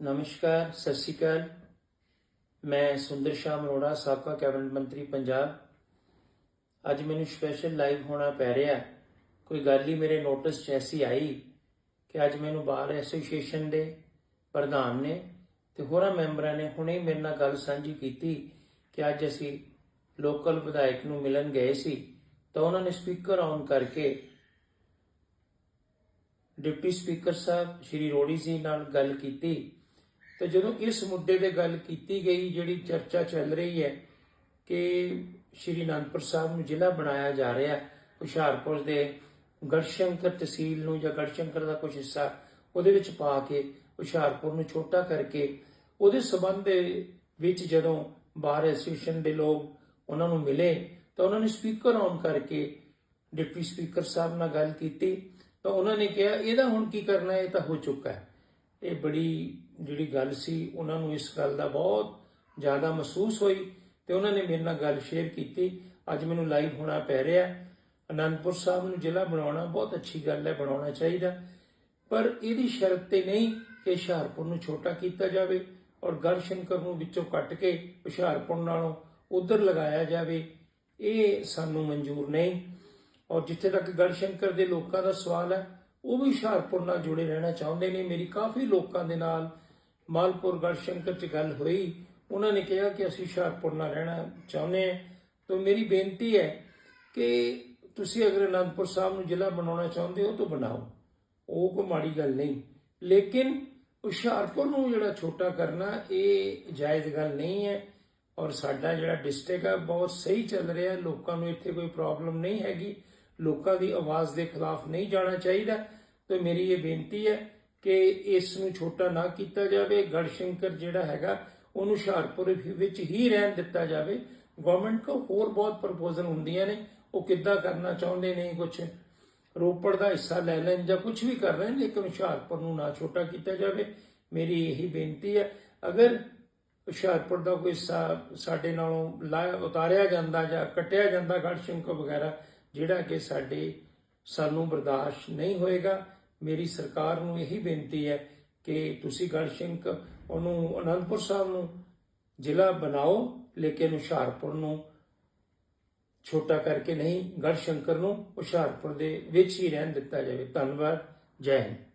ਨਮਸਕਾਰ, ਸਤਿ ਸ਼੍ਰੀ ਅਕਾਲ। ਮੈਂ ਸੁੰਦਰ ਸ਼ਾਮ ਅਰੋੜਾ, ਸਾਬਕਾ ਕੈਬਨਿਟ ਮੰਤਰੀ ਪੰਜਾਬ। ਅੱਜ ਮੈਨੂੰ ਸਪੈਸ਼ਲ ਲਾਈਵ ਹੋਣਾ ਪੈ ਰਿਹਾ। ਕੋਈ ਗੱਲ ਹੀ ਮੇਰੇ ਨੋਟਿਸ 'ਚ ਐਸੀ ਆਈ ਕਿ ਅੱਜ ਮੈਨੂੰ ਬਾਰ ਐਸੋਸੀਏਸ਼ਨ ਦੇ ਪ੍ਰਧਾਨ ਨੇ ਤੇ ਹੋਰਾਂ ਮੈਂਬਰਾਂ ਨੇ ਹੁਣੇ ਮੇਰੇ ਨਾਲ ਗੱਲ ਸਾਂਝੀ ਕੀਤੀ ਕਿ ਅੱਜ ਅਸੀਂ ਲੋਕਲ ਵਿਧਾਇਕ ਨੂੰ ਮਿਲਣ ਗਏ ਸੀ। ਤਾਂ ਉਹਨਾਂ ਨੇ ਸਪੀਕਰ ਔਨ ਕਰਕੇ ਡਿਪਟੀ ਸਪੀਕਰ ਸਾਹਿਬ, ਸ਼੍ਰੀ ਰੋੜੀ ਜੀ ਨਾਲ ਗੱਲ ਕੀਤੀ। ਤੇ ਜਦੋਂ ਇਸ ਮੁੱਦੇ ਤੇ ਗੱਲ ਕੀਤੀ ਗਈ, ਜਿਹੜੀ ਚਰਚਾ ਚੱਲ ਰਹੀ ਹੈ ਕਿ ਸ਼੍ਰੀ ਅਨੰਦਪੁਰ ਸਾਹਿਬ ਨੂੰ ਜ਼ਿਲ੍ਹਾ ਬਣਾਇਆ ਜਾ ਰਿਹਾ, ਹੁਸ਼ਿਆਰਪੁਰ ਦੇ ਗੜਸ਼ੰਕਰ ਤਹਿਸੀਲ ਨੂੰ ਜਾਂ ਗੜਸ਼ੰਕਰ ਦਾ ਕੁਝ ਹਿੱਸਾ ਉਹਦੇ ਵਿੱਚ ਪਾ ਕੇ ਹੁਸ਼ਿਆਰਪੁਰ ਨੂੰ ਛੋਟਾ ਕਰਕੇ ਉਹਦੇ ਸਬੰਧ ਦੇ ਵਿੱਚ ਜਦੋਂ ਬਾਰ ਐਸੋਸੀਏਸ਼ਨ ਦੇ ਲੋਕ ਉਹਨਾਂ ਨੂੰ ਮਿਲੇ, ਤਾਂ ਉਹਨਾਂ ਨੇ ਸਪੀਕਰ ਔਨ ਕਰਕੇ ਡਿਪਟੀ ਸਪੀਕਰ ਸਾਹਿਬ ਨਾਲ ਗੱਲ ਕੀਤੀ, ਤਾਂ ਉਹਨਾਂ ਨੇ ਕਿਹਾ, ਇਹਦਾ ਹੁਣ ਕੀ ਕਰਨਾ ਇਹ ਤਾਂ ਹੋ ਚੁੱਕਾ ਹੈ। ਇਹ ਬੜੀ ਜਿਹੜੀ ਗੱਲ ਸੀ, ਉਹਨਾਂ ਨੂੰ ਇਸ ਗੱਲ ਦਾ ਬਹੁਤ ਜ਼ਿਆਦਾ ਮਹਿਸੂਸ ਹੋਈ ਤੇ ਉਹਨਾਂ ਨੇ ਮੇਰੇ ਨਾਲ ਗੱਲ ਸ਼ੇਅਰ ਕੀਤੀ। ਅੱਜ ਮੈਨੂੰ ਲਾਈਵ ਹੋਣਾ ਪੈ ਰਿਹਾ। ਅਨੰਦਪੁਰ ਸਾਹਿਬ ਨੂੰ ਜ਼ਿਲ੍ਹਾ ਬਣਾਉਣਾ ਬਹੁਤ ਅੱਛੀ ਗੱਲ ਹੈ, ਬਣਾਉਣਾ ਚਾਹੀਦਾ। ਪਰ ਇਹਦੀ ਸ਼ਰਤ ਤੇ ਨਹੀਂ ਕਿ ਹੁਸ਼ਿਆਰਪੁਰ ਨੂੰ ਛੋਟਾ ਕੀਤਾ ਜਾਵੇ ਔਰ ਗੜਸ਼ੰਕਰ ਨੂੰ ਵਿੱਚੋਂ ਕੱਟ ਕੇ ਹੁਸ਼ਿਆਰਪੁਰ ਨਾਲੋਂ ਉਧਰ ਲਗਾਇਆ ਜਾਵੇ। ਇਹ ਸਾਨੂੰ ਮਨਜ਼ੂਰ ਨਹੀਂ। ਔਰ ਜਿੱਥੇ ਤੱਕ ਗੜਸ਼ੰਕਰ ਦੇ ਲੋਕਾਂ ਦਾ ਸਵਾਲ ਹੈ ਉਹ ਵੀ ਹੁਸ਼ਿਆਰਪੁਰ ਨਾਲ ਜੁੜੇ ਰਹਿਣਾ ਚਾਹੁੰਦੇ ਨੇ। ਮੇਰੀ ਕਾਫੀ ਲੋਕਾਂ ਦੇ ਨਾਲ ਮਾਲਪੁਰ ਗੜਸ਼ੰਕਰ 'ਚ ਗੱਲ ਹੋਈ। ਉਹਨਾਂ ਨੇ ਕਿਹਾ ਕਿ ਅਸੀਂ ਹੁਸ਼ਿਆਰਪੁਰ ਨਾਲ ਰਹਿਣਾ ਚਾਹੁੰਦੇ ਹਾਂ। ਤਾਂ ਮੇਰੀ ਬੇਨਤੀ ਹੈ ਕਿ ਤੁਸੀਂ ਅਗਰ ਅਨੰਦਪੁਰ ਸਾਹਿਬ ਨੂੰ ਜ਼ਿਲ੍ਹਾ ਬਣਾਉਣਾ ਚਾਹੁੰਦੇ ਹੋ ਤਾਂ ਬਣਾਓ। ਉਹ ਕੋਈ ਮਾੜੀ ਗੱਲ ਨਹੀਂ। ਲੇਕਿਨ ਹੁਸ਼ਿਆਰਪੁਰ ਨੂੰ ਜਿਹੜਾ ਛੋਟਾ ਕਰਨਾ, ਇਹ ਜਾਇਜ਼ ਗੱਲ ਨਹੀਂ ਹੈ। ਔਰ ਸਾਡਾ ਜਿਹੜਾ ਡਿਸਟ੍ਰਿਕਟ ਹੈ, ਬਹੁਤ ਸਹੀ ਚੱਲ ਰਿਹਾ। ਲੋਕਾਂ ਨੂੰ ਇੱਥੇ ਕੋਈ ਪ੍ਰੋਬਲਮ ਨਹੀਂ ਹੈਗੀ। ਲੋਕਾਂ ਦੀ ਆਵਾਜ਼ ਦੇ ਖਿਲਾਫ ਨਹੀਂ ਜਾਣਾ ਚਾਹੀਦਾ। ਤੇ ਮੇਰੀ ਇਹ ਬੇਨਤੀ ਹੈ ਕਿ ਇਸ ਨੂੰ ਛੋਟਾ ਨਾ ਕੀਤਾ ਜਾਵੇ। ਗੜਸ਼ੰਕਰ ਜਿਹੜਾ ਹੈਗਾ, ਉਹਨੂੰ ਹੁਸ਼ਿਆਰਪੁਰ ਵਿੱਚ ਹੀ ਰਹਿਣ ਦਿੱਤਾ ਜਾਵੇ। ਗਵਰਨਮੈਂਟ ਕੋ ਹੋਰ ਬਹੁਤ ਪ੍ਰਪੋਜ਼ਲ ਹੁੰਦੀਆਂ ਨੇ। ਉਹ ਕਿੱਦਾਂ ਕਰਨਾ ਚਾਹੁੰਦੇ ਨੇ ਕੁਝ ਰੋਪੜ ਦਾ ਹਿੱਸਾ ਲੈ ਲੈਣ ਜਾਂ ਕੁਝ ਵੀ ਕਰ ਰਹੇ ਨੇ ਲੇਕਿਨ ਹੁਸ਼ਿਆਰਪੁਰ ਨੂੰ ਨਾ ਛੋਟਾ ਕੀਤਾ ਜਾਵੇ। ਮੇਰੀ ਇਹੀ ਬੇਨਤੀ ਹੈ। ਅਗਰ ਹੁਸ਼ਿਆਰਪੁਰ ਦਾ ਕੋਈ ਹਿੱਸਾ ਸਾਡੇ ਨਾਲੋਂ ਲਾ ਉਤਾਰਿਆ ਜਾਂਦਾ ਜਾਂ ਕੱਟਿਆ ਜਾਂਦਾ ਗੜਸ਼ੰਕਰ ਵਗੈਰਾ ਜਿਹੜਾ ਕਿ ਸਾਡੇ ਸਾਨੂੰ ਬਰਦਾਸ਼ਤ ਨਹੀਂ ਹੋਏਗਾ। ਮੇਰੀ ਸਰਕਾਰ ਨੂੰ ਇਹੀ ਬੇਨਤੀ ਹੈ ਕਿ ਤੁਸੀਂ ਗੜਸ਼ੰਕਰ ਉਹਨੂੰ ਅਨੰਦਪੁਰ ਸਾਹਿਬ ਨੂੰ ਜ਼ਿਲ੍ਹਾ ਬਣਾਓ, ਲੇਕਿਨ ਹੁਸ਼ਿਆਰਪੁਰ ਨੂੰ ਛੋਟਾ ਕਰਕੇ ਨਹੀਂ ਗੜਸ਼ੰਕਰ ਨੂੰ ਹੁਸ਼ਿਆਰਪੁਰ ਦੇ ਵਿੱਚ ਹੀ ਰਹਿਣ ਦਿੱਤਾ ਜਾਵੇ। ਧੰਨਵਾਦ। ਜੈ ਹਿੰਦ।